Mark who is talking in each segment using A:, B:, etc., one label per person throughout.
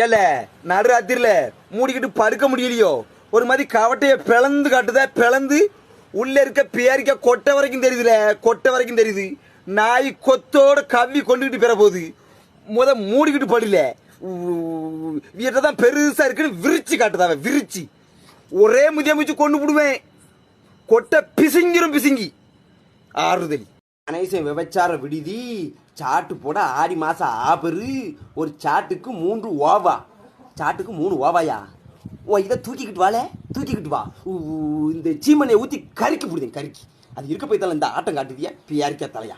A: ஏல நடுராத்திரில மூடிக்கிட்டு படுக்க முடியலையோ? ஒரு மாதிரி கவட்டைய பிளந்து காட்டுதா பிளந்து உள்ள இருக்க பேரிக்க கொட்டை வரைக்கும் தெரியுதுல கொட்டை வரைக்கும் தெரியுது. நாய் கொத்தோட கவ்வி கொண்டுகிட்டு பெற போகுது முத மூடிக்கிட்டு படல. வீட்டை தான் பெருசா இருக்குன்னு விரிச்சு காட்டுதாவ விரிச்சு. ஒரே முதியமிச்சு கொண்டு விடுவேன் கொட்டை பிசுங்கிரும் பிசுங்கி. ஆறுதலி.
B: கணேசன் விபச்சார விடுதி. சாட்டு போட ஆடி மாதம் ஆபரு. ஒரு சாட்டுக்கு மூன்று ஓவா. சாட்டுக்கு மூணு ஓவாயா? ஓ இதை தூக்கிக்கிட்டு வாழ தூக்கிக்கிட்டு வா. இந்த சீமனையை ஊற்றி கறிக்கி பிடிதேன் கறிக்கி. அது இருக்க போய் தான் இந்த ஆட்டம் காட்டுதியா? பியாரிக்கா தலையா.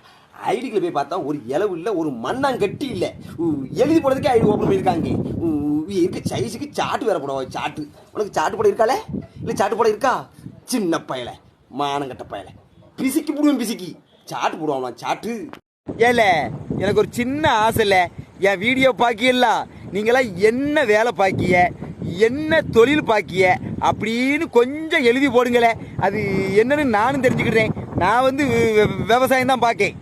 B: ஐடிக்கில் போய் பார்த்தா ஒரு இலவு இல்லை ஒரு மண்ணாங்கட்டி இல்லை. எழுதி போடுறதுக்கே ஐடி ஓப்பன் பண்ணியிருக்காங்க. ஊ, இருக்க சைஸுக்கு சாட்டு வேற போடுவா சாட்டு. உனக்கு சாட்டு போட இருக்காளே? இல்லை சாட்டு போட இருக்கா? சின்ன பயலை மானங்கட்ட பயலை. பிசுக்கி போடுவேன் பிசிக்கு. சாட்டு போடுவான் சாட்டு.
A: ஏல எனக்கு ஒரு சின்ன ஆசை இல்லை. என் வீடியோ பாக்கியெல்லாம் நீங்களாம் என்ன வேலை பாக்கிய என்ன தொழில் பாக்கிய அப்படின்னு கொஞ்சம் எழுதி போடுங்களே. அது என்னன்னு நானும் தெரிஞ்சுக்கிட்டேன் நான் வந்து விவசாயம் தான் பார்க்கேன்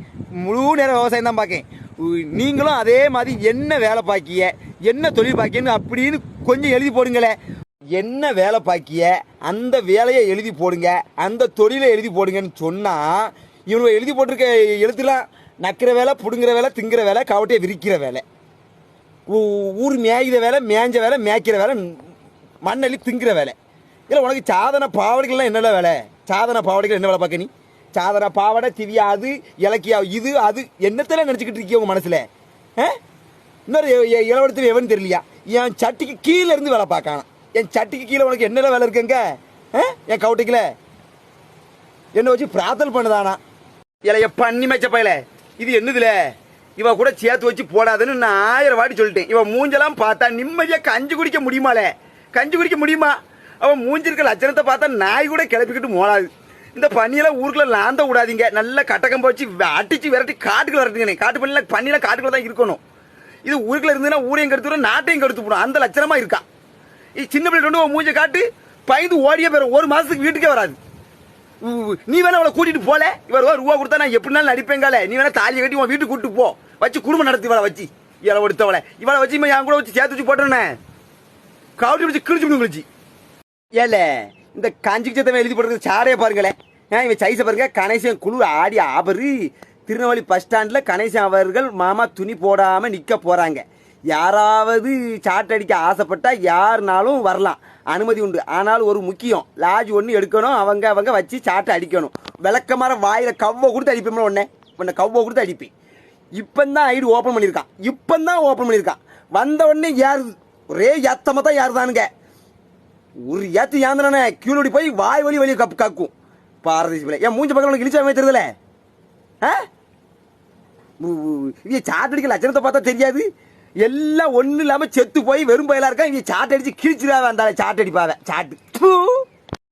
A: முழு நேரம் விவசாயம் தான் பார்க்கேன் நீங்களும் அதே மாதிரி என்ன வேலை பாக்கிய என்ன தொழில் பாக்கியன்னு அப்படின்னு கொஞ்சம் எழுதி போடுங்களே. என்ன வேலை பாக்கிய அந்த வேலையை எழுதி போடுங்க அந்த தொழிலை எழுதி போடுங்கன்னு சொன்னால் இவங்க எழுதி போட்டிருக்க எழுத்துலாம் நக்கிற வேலை பிடுங்குற வேலை திங்கிற வேலை கவட்டையை விரிக்கிற வேலை. ஊர் மேய்கிற வேலை மேய்ஞ்ச வேலை மேய்க்கிற வேலை மண்ணள்ளி திங்கிற வேலை. இல்லை உனக்கு சாதன பாவடைகள்லாம் என்னென்ன வேலை? சாதன பாவடைகள் என்ன வேலை பார்க்க நீ? சாதன பாவடை திவ்யா அது இலக்கியா இது அது என்னத்தில் நினச்சிக்கிட்டு இருக்கிய உங்கள் மனசில்? ஆ? இன்னொரு இளவடத்தில் எவன் தெரியலையா? என் சட்டிக்கு கீழே இருந்து வேலை பார்க்கானா என் சட்டிக்கு கீழே உனக்கு என்னென்ன வேலை இருக்குங்க? ஆ? என் கவுட்டிக்கல? என்ன வச்சு பிரார்த்தனை பண்ணுதானா இலைய பண்ணி மேய்ச்ச பயல. இது என்னதுல? இவ கூட சேர்த்து வச்சு போடாதுன்னு நான் ஆயிரம் வாட்டி சொல்லிட்டேன். இவன் மூஞ்செல்லாம் பார்த்தா நிம்மதியா கஞ்சி குடிக்க முடியுமாலே? கஞ்சி குடிக்க முடியுமா? அவன் மூஞ்சிருக்க லட்சணத்தை பார்த்தா நாய் கூட கிளப்பிக்கிட்டு மோளாது இந்த பனியெல்லாம் ஊருக்குள்ள லாந்த விடாதீங்க. நல்லா கட்டக்கம் போச்சு அடிச்சு விரட்டி காட்டுக்குள்ள விரட்டுங்க காட்டு பண்ணியில் பனியெல்லாம் காட்டுக்குள்ள தான் இருக்கணும். இது ஊருக்குள்ள இருந்ததுன்னா ஊரையும் கெடுத்து நாட்டையும் கெடுத்து போடும் அந்த லட்சணமா இருக்கா. சின்ன பிள்ளை ரெண்டு உன் மூஞ்ச காட்டு பயந்து ஓடியே போயிடும் ஒரு மாசத்துக்கு வீட்டுக்கே வராது. நீ வேணா அவளை கூட்டிட்டு போல. இவர் ரூபா கொடுத்தா நான் எப்படினாலும் நடிப்பேங்கால நீ வேணா தாலியை கட்டி உன் வீட்டுக்கு கூட்டு போ. வச்சு குடும்பம் நடத்தி இவளை வச்சு. இவளை எடுத்தவளை இவளை வச்சு என் கூட வச்சு சேர்த்து வச்சு போட்டுறேனே கவுட்டி வச்சு கிழிச்சு விடுங்க கிழிச்சு ஏல இந்த காஞ்சிக்கு சத்தம் எழுதி போடுறது சாரையை பாருங்களேன். ஏன் இவன் சைஸை பாருங்க. கணேசன் குழு ஆடி ஆபரு. திருநெல்வேலி பஸ் ஸ்டாண்டில் கணேசன் அவர்கள் மாமா துணி போடாம நிக்க போறாங்க. யாராவது சாட் அடிக்க ஆசைப்பட்டால் யாருனாலும் வரலாம். அனுமதி உண்டு. ஆனால் ஒரு முக்கியம். லாஜ் ஒன்று எடுக்கணும். அவங்க அவங்க வச்சு சாட்டை அடிக்கணும். விளக்க விளக்கமாற வாயில் கவ்வ கொடுத்து அடிப்பேன் உடனே உன்னை கவ்வ கொடுத்து அடிப்பேன். இப்பந்தான் ஐடி ஓப்பன் பண்ணியிருக்கான். இப்பந்தான் ஓப்பன் பண்ணியிருக்கான். வந்த உடனே யார்? ஒரே எத்தமாக தான் யாருதானுங்க? ஒரு ஏத்து ஏந்தனே கீழோடி போய் வாய் வலி வழி கப் கக்கும். பாரதேசி ஏன் மூஞ்சி பக்கம் உனக்கு இழிச்சா ஆ? இவங்க சாட் லட்சணத்தை பார்த்தா தெரியாது. எல்லாம் ஒன்றும் இல்லாமல் செத்து போய் வெறும் பயிலாக இருக்கா இங்கே சாட்டடிச்சு கிழிச்சிடாவே அந்த சாட்டடிப்பாவே சாட்டு